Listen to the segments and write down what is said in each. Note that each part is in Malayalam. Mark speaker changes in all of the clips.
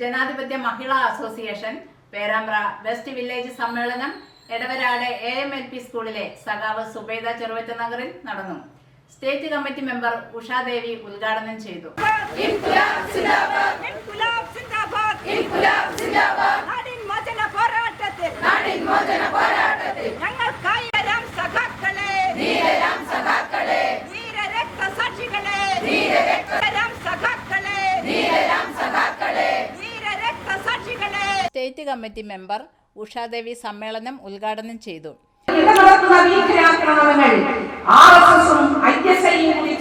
Speaker 1: Janadhipathya Mahila association Perambra west village സമ്മേളനം Edavarad A M L P സ്കൂളിലെ സഖാവ് സുബൈദ ചെറുവറ്റ നഗറിൽ നടന്നു. സ്റ്റേറ്റ് കമ്മിറ്റി മെമ്പർ ഉഷാദേവി ഉദ്ഘാടനം ചെയ്തു.
Speaker 2: ഇൻകുലാബ്
Speaker 1: സ്റ്റേറ്റ് കമ്മിറ്റി മെമ്പർ ഉഷാദേവി സമ്മേളനം ഉദ്ഘാടനം ചെയ്തു.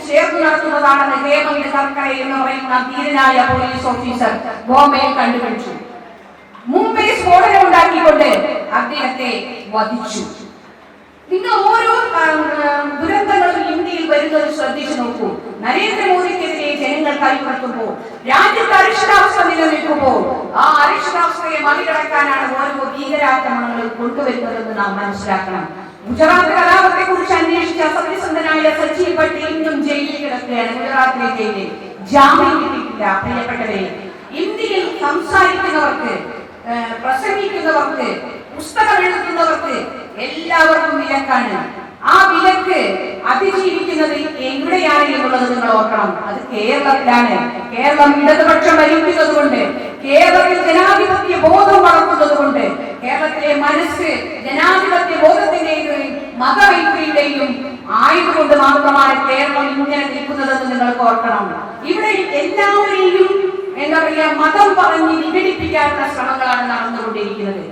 Speaker 3: ചേർന്ന് നടത്തുന്നതാണെന്ന് ഹേമന്ത് കർക്കറെ എന്ന് പറയുന്ന ധീരനായ പോലീസ് ഓഫീസർ ബോംബെയിൽ കണ്ടുപിടിച്ചു. മുംബൈ സ്ഫോടനം ഉണ്ടാക്കിക്കൊണ്ട് അദ്ദേഹത്തെ വധിച്ചു. നിങ്ങൾ ഓരോ ദുരന്തങ്ങളും ഇന്ത്യയിൽ വരുന്നത് ശ്രദ്ധിച്ചു നോക്കൂ. നരേന്ദ്രമോദിക്കെതിരെ കൈവർത്തുമ്പോൾ രാജ്യത്ത് അരിഷ്ടാവസ്ഥ നിലനിൽക്കുമ്പോൾ ആ അരിഷ്ടാവസ്ഥയെ മറികടക്കാനാണ് ഓരോ ഭീകരാക്രമണങ്ങൾ കൊണ്ടുവരുന്നതെന്ന് നാം മനസ്സിലാക്കണം. ഗുജറാത്ത് കലാപത്തെ കുറിച്ച് അന്വേഷിച്ച സത്യസന്ധനായ സജീവ് പട്ടേൽ ഇന്നും ജയിലിൽ കിടക്കുകയാണ്. ഗുജറാത്തിലെ ജയിലിൽ ജാമ്യം കിട്ടിയിട്ടില്ല പ്രിയപ്പെട്ടവരെ. ഇന്ത്യയിൽ സംസാരിക്കുന്നവർക്ക് പ്രസംഗിക്കുന്നവർക്ക് പുസ്തകം എഴുതുന്നവർക്ക് എല്ലാവർക്കും വിലക്കാണ്. ആ വിലക്ക് അതിജീവിക്കുന്നത് എവിടെയാണ് എന്നുള്ളത് നിങ്ങൾ ഓർക്കണം? അത് കേരളത്തിലാണ്. കേരളം ഇടതുപക്ഷം ഭരിക്കുന്നത് കൊണ്ട് കേരളത്തിൽ ജനാധിപത്യ ബോധം വളർത്തുന്നത് കൊണ്ട് കേരളത്തിലെ മനസ്സ് ജനാധിപത്യ ബോധത്തിന്റെയും മതവൈത്രിയുടെയും ആയതുകൊണ്ട് മാത്രമാണ് കേരളം ഇങ്ങനെ നിൽക്കുന്നതെന്ന് നിങ്ങൾക്ക് ഓർക്കണം. ഇവിടെ എല്ലാവരെയും എന്താ പറയുക മതം പറഞ്ഞ് വിഘടിപ്പിക്കാനുള്ള ശ്രമങ്ങളാണ് നടന്നുകൊണ്ടിരിക്കുന്നത്.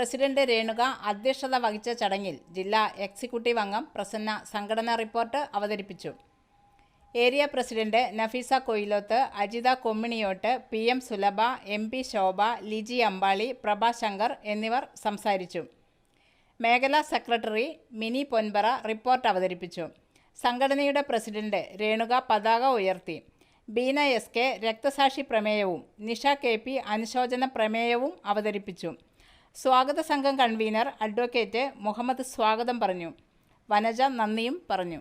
Speaker 1: പ്രസിഡന്റ് രേണുക അധ്യക്ഷത വഹിച്ച ചടങ്ങിൽ ജില്ലാ എക്സിക്യൂട്ടീവ് അംഗം പ്രസന്ന സംഘടനാ റിപ്പോർട്ട് അവതരിപ്പിച്ചു. Area president Nafeesa Koyiloth Ajitha Komminiyott P M Sulabha M P Shobha Liji Ambali Prabha Shankar എന്നിവർ സംസാരിച്ചു. മേഖലാ സെക്രട്ടറി മിനി പൊൻപറ റിപ്പോർട്ട് അവതരിപ്പിച്ചു. സംഘടനയുടെ പ്രസിഡന്റ് രേണുക പതാക ഉയർത്തി. ബീന എസ് കെ രക്തസാക്ഷി പ്രമേയവും നിഷ കെ പി അനുശോചന പ്രമേയവും അവതരിപ്പിച്ചു. സ്വാഗത സംഘം കൺവീനർ അഡ്വക്കേറ്റ് മുഹമ്മദ് സ്വാഗതം പറഞ്ഞു. വനജ നന്ദിയും പറഞ്ഞു.